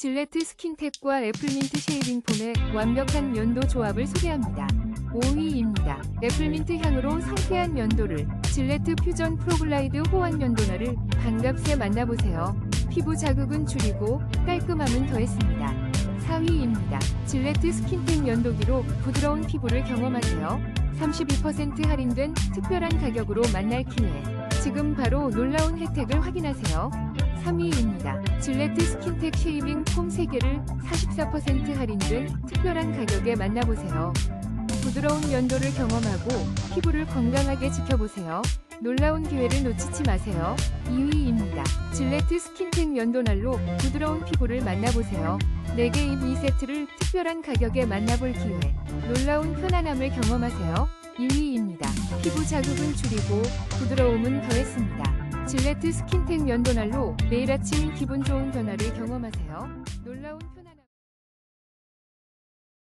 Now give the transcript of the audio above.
질레트 스킨텍과 애플민트 쉐이빙 폼의 완벽한 연도 조합을 소개합니다. 5위입니다. 애플민트 향으로 상쾌한 연도를 질레트 퓨전 프로글라이드 호환 연도나를 반갑게 만나보세요. 피부 자극은 줄이고 깔끔함은 더했습니다. 4위입니다. 질레트 스킨텍 연도기로 부드러운 피부를 경험하세요. 32% 할인된 특별한 가격으로 만날 기회. 지금 바로 놀라운 혜택을 확인하세요. 3위입니다. 질레트 스킨텍 쉐이빙 폼 3개를 44% 할인된 특별한 가격에 만나보세요. 부드러운 연도를 경험하고 피부를 건강하게 지켜보세요. 놀라운 기회를 놓치지 마세요. 2위입니다. 질레트 스킨텍 연도날로 부드러운 피부를 만나보세요. 4개 입 2세트를 특별한 가격에 만나볼 기회. 놀라운 편안함을 경험하세요. 1위입니다. 피부 자극은 줄이고 부드러움은 더했습니다. 질레트 스킨텍 연도날로 매일 아침 기분 좋은 변화를 경험하세요. 놀라운 편안함.